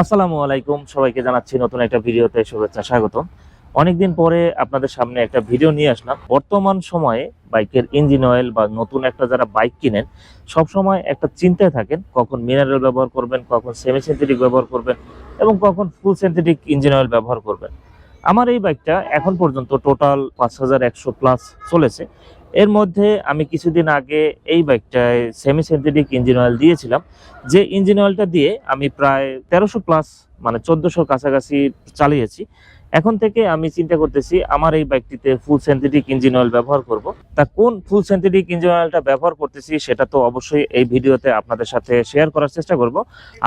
আসসালামু আলাইকুম। সবাইকে জানাচ্ছি নতুন একটা ভিডিওতে শুভেচ্ছা, স্বাগতম। অনেকদিন পরে আপনাদের সামনে একটা ভিডিও নিয়ে আসলাম। বর্তমান সময়ে বাইকের ইঞ্জিন অয়েল বা নতুন একটা যারা বাইক কিনেন সব সময় একটা চিন্তায় থাকেন, কখন মিনারেল ব্যবহার করবেন, কখন সেমি সিনথেটিক ব্যবহার করবেন এবং কখন ফুল সিনথেটিক ইঞ্জিন অয়েল ব্যবহার করবেন। আমার এই বাইকটা এখন পর্যন্ত টোটাল পাঁচ হাজার একশো প্লাস চলেছে। এর মধ্যে আমি কিছুদিন আগে এই বাইকটায় সেমি সিনথেটিক ইঞ্জিন অয়েল দিয়েছিলাম। যে ইঞ্জিন অয়েলটা দিয়ে আমি প্রায় তেরোশো প্লাস মানে চোদ্দোশোর কাছাকাছি চালিয়েছি। এখন থেকে আমি চিন্তা করতেছি, আমার এই বাইকটিতে ফুল সিনথেটিক ইঞ্জিন অয়েল ব্যবহার করব। তা কোন ফুল সিনথেটিক ইঞ্জিন অয়েলটা ব্যবহার করতেছি, সেটা তো অবশ্যই এই ভিডিওতে আপনাদের সাথে শেয়ার করার চেষ্টা করব।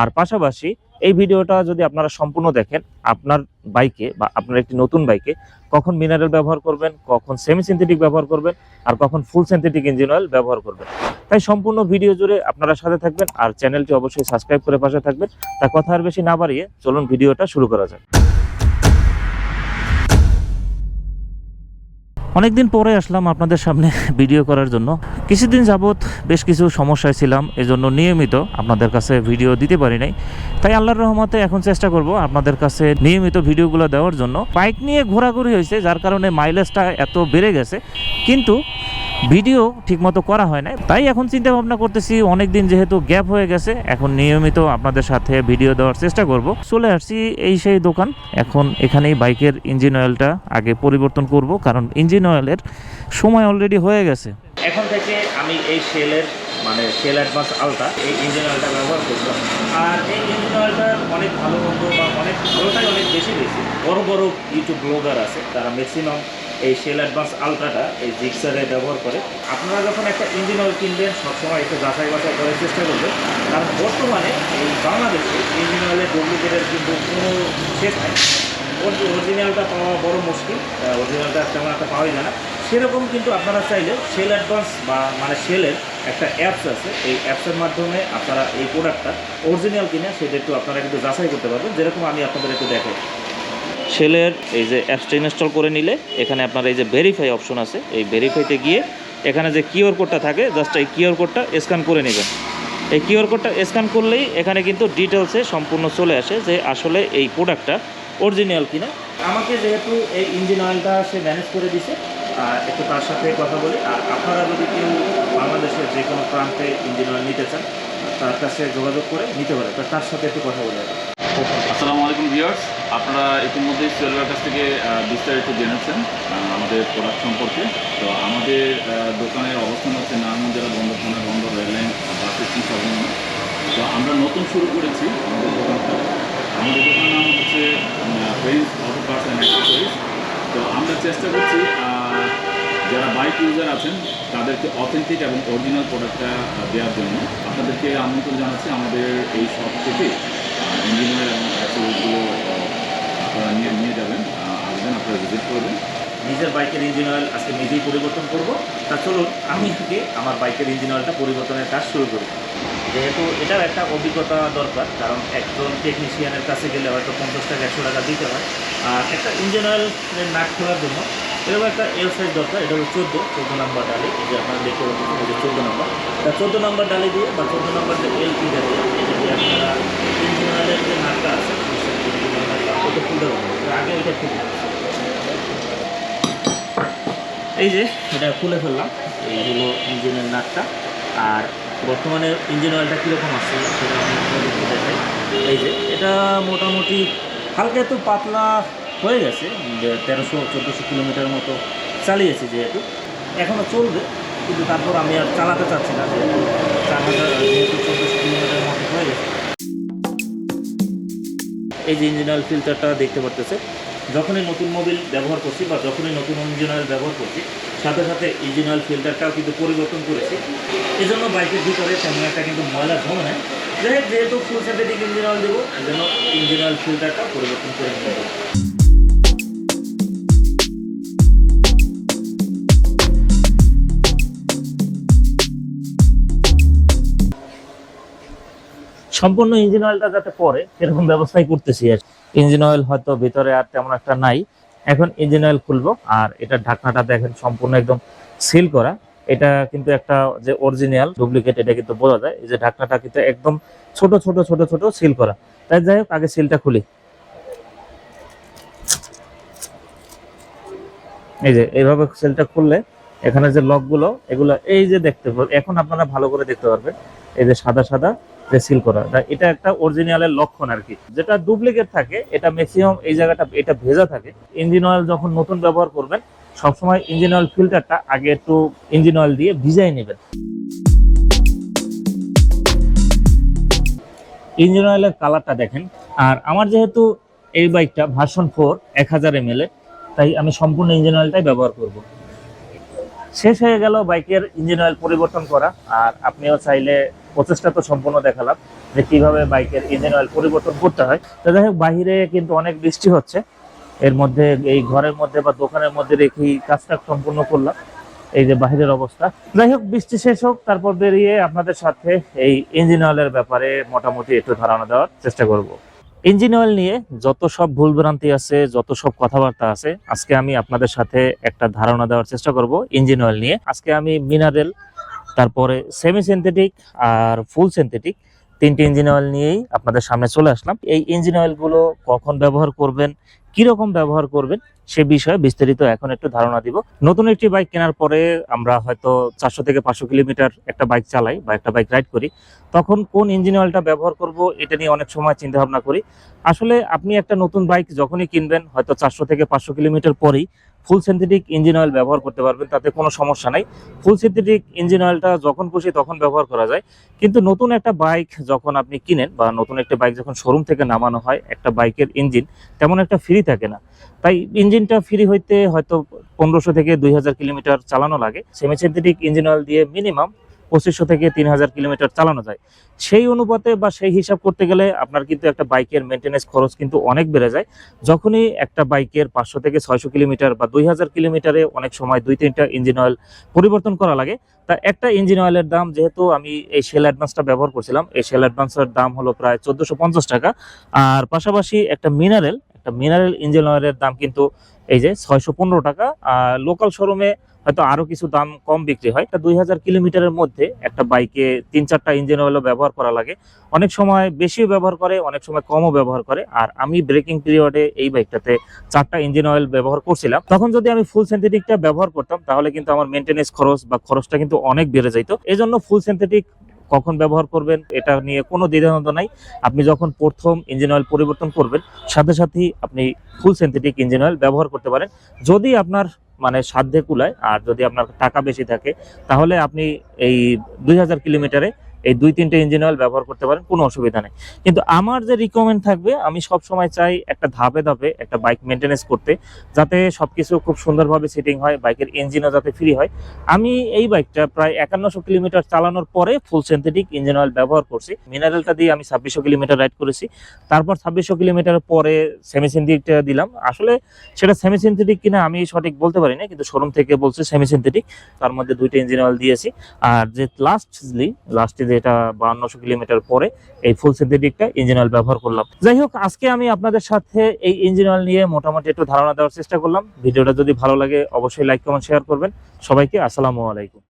আর পাশাপাশি এই ভিডিওটা যদি আপনারা সম্পূর্ণ দেখেন, আপনার বাইকে বা আপনার একটি নতুন বাইকে, কখন মিনারেল ব্যবহার করবেন, কখন সেমি সিনথেটিক ব্যবহার করবেন, আর কখন ফুল সিনথেটিক ইঞ্জিন অয়েল ব্যবহার করবেন। তাই সম্পূর্ণ ভিডিও জুড়ে আপনারা সাথে থাকবেন আর চ্যানেলটি অবশ্যই সাবস্ক্রাইব করে পাশে থাকবেন। তা কথা আর বেশি না বাড়িয়ে চলুন ভিডিওটা শুরু করা যাক। অনেকদিন পরে আসলাম আপনাদের সামনে ভিডিও করার জন্য। কিছুদিন যাবৎ বেশ কিছু সমস্যায় ছিলাম, এজন্য নিয়মিত আপনাদের কাছে ভিডিও দিতে পারি নাই। তাই আল্লাহর রহমতে এখন চেষ্টা করব আপনাদের কাছে নিয়মিত ভিডিওগুলো দেওয়ার জন্য। বাইক নিয়ে ঘোরাঘুরি হয়েছে, যার কারণে মাইলেজটা এত বেড়ে গেছে। কিন্তু ভিডিও ঠিকমতো করা হয় না তাই এখন চিন্তা ভাবনা করতেছি অনেক দিন যেহেতু গ্যাপ হয়ে গেছে, এখন নিয়মিত আপনাদের সাথে ভিডিও দেওয়ার চেষ্টা করব। চলে আসছি এই সেই দোকান। এখন এখানেই বাইকের ইঞ্জিন অয়েলটা আগে পরিবর্তন করব, কারণ ইঞ্জিন অয়েলের সময় অলরেডি হয়ে গেছে। এখন থেকে আমি এই সেলের মানে সেল অ্যাডভান্স আলটা এই ইঞ্জিন অয়েলটা ব্যবহার করব। আর এই ইঞ্জিন অয়েলটার অনেক ভালো মন্দ বা অনেক, ভালোটাই অনেক বেশি বেশি। বড় বড় ইউটিউব ব্লগার আছে, তারা ম্যাক্সিমাম এই সেল অ্যাডভান্স আলট্রাটা এই জিক্সারে ব্যবহার করে। আপনারা যখন একটা ইঞ্জিন অয়েল কিনবেন, সবসময় একটু যাচাই বাছাই করার চেষ্টা করবেন। কারণ বর্তমানে এই বাংলাদেশে ইঞ্জিন অয়েলের ডুপ্লিকেটের কিন্তু কোনো শেষ নাই। অরিজিনালটা পাওয়া বড় মুশকিল। অরিজিনালটা তেমন একটা পাওয়াই যায় না। সেরকম কিন্তু আপনারা চাইলে সেল অ্যাডভান্স বা মানে সেলের একটা অ্যাপস আছে। এই অ্যাপসের মাধ্যমে আপনারা এই প্রোডাক্টটা অরিজিনাল কিনা সেটা একটু আপনারা কিন্তু যাচাই করতে পারবেন। যেরকম আমি আপনাদের একটু দেখাই। সেলের এই যে অ্যাপসটা ইনস্টল করে নিলে এখানে আপনার এই যে ভেরিফাই অপশন আছে, এই ভেরিফাইতে গিয়ে এখানে যে কিউআর কোডটা থাকে জাস্ট এই কিউআর কোডটা স্ক্যান করে নেবেন। এই কিউআর কোডটা স্ক্যান করলেই এখানে কিন্তু ডিটেলসে সম্পূর্ণ চলে আসে যে আসলে এই প্রোডাক্টটা অরিজিনাল কিনা। আমাকে যেহেতু এই ইঞ্জিন অয়েলটা সে ম্যানেজ করে দিছে আর একটু তার সাথে কথা বলি। আর আপনারা যদি কেউ বাংলাদেশের যে কোনো প্রান্তে ইঞ্জিন অয়েল নিতে চান, তার কাছে যোগাযোগ করে নিতে পারে তার সাথে একটু কথা বলে আসসালামু আলাইকুম ভিউয়ার্স। আপনারা ইতিমধ্যেই সেলভার কাছ থেকে বিস্তারিত জেনেছেন আমাদের প্রোডাক্ট সম্পর্কে। তো আমাদের দোকানের অবস্থান হচ্ছে নারায়ণ জেলা বন্দর থানা বন্দর রেললাইন বাসের কি সংলগ্ন তো আমরা নতুন শুরু করেছি আমাদের দোকানটা। আমাদের দোকানের নাম হচ্ছে friends auto parts and accessories তো আমরা চেষ্টা করছি যারা বাইক ইউজার আছেন, তাদেরকে অথেন্টিক এবং অরিজিনাল প্রোডাক্টটা দেওয়ার জন্য। আপনাদেরকে আমন্ত্রণ জানাচ্ছি আমাদের এই শপ থেকে। ইঞ্জিনিয়ার এবং অ্যাক্সেসরিজগুলো আপনারা নিয়ে নিয়ে যাবেন। আসবেন, আপনারা ভিজিট করবেন। নিজের বাইকের ইঞ্জিন অয়েল আজকে নিজেই পরিবর্তন করব। তা চলুন, আমি আগে আমার বাইকের ইঞ্জিন অয়েলটা পরিবর্তনের কাজ শুরু করি। যেহেতু এটার একটা অভিজ্ঞতা দরকার, কারণ একজন টেকনিশিয়ানের কাছে গেলে হয়তো পঞ্চাশ টাকা, একশো টাকা দিতে হয়। আর একটা ইঞ্জিন অয়েলের নাক খোলার জন্য এরকম একটা এল সাইজ দরকার, এটা হলো চোদ্দ চোদ্দ নাম্বার ডালি, এই যে আপনারা দেখতে পাচ্ছেন, এই যে চোদ্দ নাম্বার তা চোদ্দ নাম্বার ডালি দিয়ে বা চোদ্দ নাম্বার যে এল পিটা দিয়ে এটা দিয়ে আপনারা যে নাকটা আছে ওটা আগে এই যে এটা খুলে ফেললাম, এই হলো ইঞ্জিনের নাটটা। আর বর্তমানে ইঞ্জিন অয়েলটা কীরকম আছে, সেটা আমি দেখাই। এই যে, এটা মোটামুটি হালকা একটু পাতলা হয়ে গেছে তেরোশো, চোদ্দোশো কিলোমিটার মতো চালিয়েছি যেহেতু। এখনও চলবে, কিন্তু তারপর আমি আর চালাতে চাচ্ছি না যেহেতু চার হাজার যেহেতু চোদ্দোশো কিলোমিটার মতো হয়ে গেছে। এই যে ইঞ্জিন অয়েল ফিল্টারটা দেখতে পারতেছে যখনই নতুন মোবিল ব্যবহার করছি বা যখনই নতুন ইঞ্জিন অয়েল ব্যবহার করছি, সাথে সাথে ইঞ্জিন অয়েল ফিল্টারটাও কিন্তু পরিবর্তন করেছি। এই জন্য বাইকের ভিতরে তেমন একটা কিন্তু ময়লা জমে নাই যাই হোক, যেহেতু ফুল সিনথেটিক ইঞ্জিন অয়েল দেবো এই জন্য ইঞ্জিন অয়েল ফিল্টারটা পরিবর্তন করে নিতে সম্পূর্ণ ইঞ্জিন অয়েলটা যাতে পরে এরকম ব্যবস্থাই করতেছি আর ইঞ্জিন অয়েল হয়তো ভিতরে আর তেমন একটা নাই। এখন ইঞ্জিন অয়েল খুলবো, আর এটা ঢাকনাটা দেখেন সম্পূর্ণ একদম সিল করা। এটা কিন্তু একটা যে অরিজিনাল ডুপ্লিকেট এটা কিন্তু বোঝা যায়। এই যে ঢাকনাটা কিন্তু একদম ছোট ছোট ছোট ছোট সিল করা। তাই যাই হোক, আগে সিলটা খুলি। এই যে, এইভাবে সেলটা খুললে এখানে যে লকগুলো এগুলো এই যে দেখতে এখন আপনারা ভালো করে দেখতে পারবেন। এই যে সাদা সাদা যে সিল করা এটা একটা অরিজিনালের লক্ষণ আর কি। যেটা ডুপ্লিকেট থাকে, এটা ম্যাক্সিমাম এই জায়গাটা, এটা ভেজা থাকে। ইঞ্জিন অয়েল যখন নতুন ব্যবহার করবেন, সবসময় ইঞ্জিন অয়েল ফিল্টারটা আগে একটু ইঞ্জিন অয়েল দিয়ে ভিজাই নেবেন। ইঞ্জিন অয়েলের কালারটা দেখেন। আর আমার যেহেতু এই বাইকটা ভার্সন ফোর এক হাজার এম তাই আমি সম্পূর্ণ ইঞ্জিন অয়েলটাই ব্যবহার করব। শেষ হয়ে গেল বাইকের ইঞ্জিন অয়েল পরিবর্তন করা। আর আপনিও চাইলে প্রচেষ্টা তো সম্পূর্ণ দেখালাম যে কীভাবে বাইকের ইঞ্জিন অয়েল পরিবর্তন করতে হয়। তো যাই হোক, বাহিরে কিন্তু অনেক বৃষ্টি হচ্ছে। এর মধ্যে, এই ঘরের মধ্যে বা দোকানের মধ্যে রেখেই কাজটা সম্পূর্ণ করলাম। এই যে বাহিরের অবস্থা। যাই হোক, বৃষ্টি শেষ হোক, তারপর বেরিয়ে আপনাদের সাথে এই ইঞ্জিন অয়েলের ব্যাপারে মোটামুটি একটু ধারণা দেওয়ার চেষ্টা করব। ইঞ্জিন অয়েল নিয়ে যত সব ভুলভ্রান্তি আছে, যত সব কথাবার্তা আছে, আজকে আমি আপনাদের সাথে একটা ধারণা দেওয়ার চেষ্টা করব ইঞ্জিন অয়েল নিয়ে। আজকে আমি মিনারেল তারপরে সেমি সিনথেটিক আর ফুল সিনথেটিক তিনটি ইঞ্জিন অয়েল নিয়েই আপনাদের সামনে চলে আসলাম। এই ইঞ্জিন অয়েলগুলো কখন ব্যবহার করবেন কীরকম ব্যবহার করবেন সে বিষয়ে বিস্তারিত এখন একটু ধারণা দিব। নতুন একটি বাইক কেনার পরে আমরা হয়তো চারশো থেকে পাঁচশো কিলোমিটার একটা বাইক চালাই বা একটা বাইক রাইড করি। তখন কোন ইঞ্জিন অয়েলটা ব্যবহার করব এটা নিয়ে অনেক সময় চিন্তা ভাবনা করি। আসলে আপনি একটা নতুন বাইক যখনই কিনবেন, হয়তো চারশো থেকে পাঁচশো কিলোমিটার পরেই ফুল সিনথেটিক ইঞ্জিন অয়েল ব্যবহার করতে পারবেন, তাতে কোনো সমস্যা নাই। ফুল সিনথেটিক ইঞ্জিন অয়েলটা যখন খুশি তখন ব্যবহার করা যায়। কিন্তু নতুন একটা বাইক যখন আপনি কিনেন বা নতুন একটা বাইক যখন শোরুম থেকে নামানো হয়, একটা বাইকের ইঞ্জিন তেমন একটা ফ্রি থাকে না। তাই ইঞ্জিনটা ফ্রি হইতে হয়তো পনেরোশো থেকে দুই হাজার কিলোমিটার চালানো লাগে। সেমি সিনথেটিক ইঞ্জিন অয়েল দিয়ে মিনিমাম পঁচিশশো থেকে তিন হাজার কিলোমিটার চালানো যায়। সেই অনুপাতে বা সেই হিসাব করতে গেলে আপনার কিন্তু একটা বাইকের মেনটেনেন্স খরচ কিন্তু অনেক বেড়ে যায়। যখনই একটা বাইকের পাঁচশো থেকে ছয়শো কিলোমিটার বা দুই হাজার কিলোমিটারে অনেক সময় দুই তিনটা ইঞ্জিন অয়েল পরিবর্তন করা লাগে। তা একটা ইঞ্জিন অয়েলের দাম যেহেতু আমি এই সেল অ্যাডভান্সটা ব্যবহার করছিলাম, এই সেল অ্যাডভান্সের দাম হলো প্রায় চোদ্দোশো টাকা। আর পাশাপাশি একটা মিনারেল একটা মিনারেল ইঞ্জিন অয়েলের দাম কিন্তু এই যে ছয়শো পনেরো টাকা। আর লোকাল শোরুমে হয়তো আরও কিছু দাম কম বিক্রি হয়। তা দুই হাজার কিলোমিটারের মধ্যে একটা বাইকে তিন চারটা ইঞ্জিন অয়েলও ব্যবহার করা লাগে। অনেক সময় বেশিও ব্যবহার করে, অনেক সময় কমও ব্যবহার করে। আর আমি ব্রেকিং পিরিয়ডে এই বাইকটাতে চারটা ইঞ্জিন অয়েল ব্যবহার করছিলাম। তখন যদি আমি ফুল সিনথেটিকটা ব্যবহার করতাম, তাহলে কিন্তু আমার মেনটেনেন্স খরচ বা খরচটা কিন্তু অনেক বেড়ে যাইতো। এই জন্য ফুল সিনথেটিক কখন ব্যবহার করবেন, এটা নিয়ে কোনো দ্বিধাদ্বন্দ্ব নাই। আপনি যখন প্রথম ইঞ্জিন অয়েল পরিবর্তন করবেন, সাথে সাথেই আপনি ফুল সিনথেটিক ইঞ্জিন অয়েল ব্যবহার করতে পারেন। যদি আপনার মানে সাধ্যে কুলায় আর যদি আপনার টাকা বেশি থাকে, তাহলে আপনি এই দুই হাজার কিলোমিটারে এই দুই তিনটে ইঞ্জিন অয়েল ব্যবহার করতে পারেন, কোনো অসুবিধা নেই। কিন্তু আমার যে রিকমেন্ড থাকবে, আমি সব সময় চাই একটা ধাপে ধাপে একটা বাইক মেনটেনেন্স করতে, যাতে সবকিছু খুব সুন্দরভাবে সেটিং হয় বাইকের ইঞ্জিনও যাতে ফ্রি হয়। আমি এই বাইকটা প্রায় একান্নশো কিলোমিটার চালানোর পরে ফুল সিনথেটিক ইঞ্জিন অয়েল ব্যবহার করছি। মিনারেলটা দিয়ে আমি ছাব্বিশশো কিলোমিটার রাইড করেছি। তারপর ছাব্বিশশো কিলোমিটার পরে সেমি সিনথেটিকটা দিলাম। আসলে সেটা সেমি সিনথেটিক কিনা আমি সঠিক বলতে পারি না কিন্তু শোরুম থেকে বলছে সেমি সিনথেটিক তার মধ্যে দুইটা ইঞ্জিন অয়েল দিয়েছি। আর যে লাস্টলি লাস্টে যেটা বাহান্নশো কিলোমিটার পরে এই ফুল সিনথেটিকটা ইঞ্জিন অয়েল ব্যবহার করলাম। যাই হোক, আজকে আমি আপনাদের সাথে এই ইঞ্জিন অয়েল নিয়ে মোটামুটি একটু ধারণা দেওয়ার চেষ্টা করলাম। ভিডিওটা যদি ভালো লাগে, অবশ্যই লাইক কমেন্ট শেয়ার করবেন। সবাইকে আসসালামু আলাইকুম।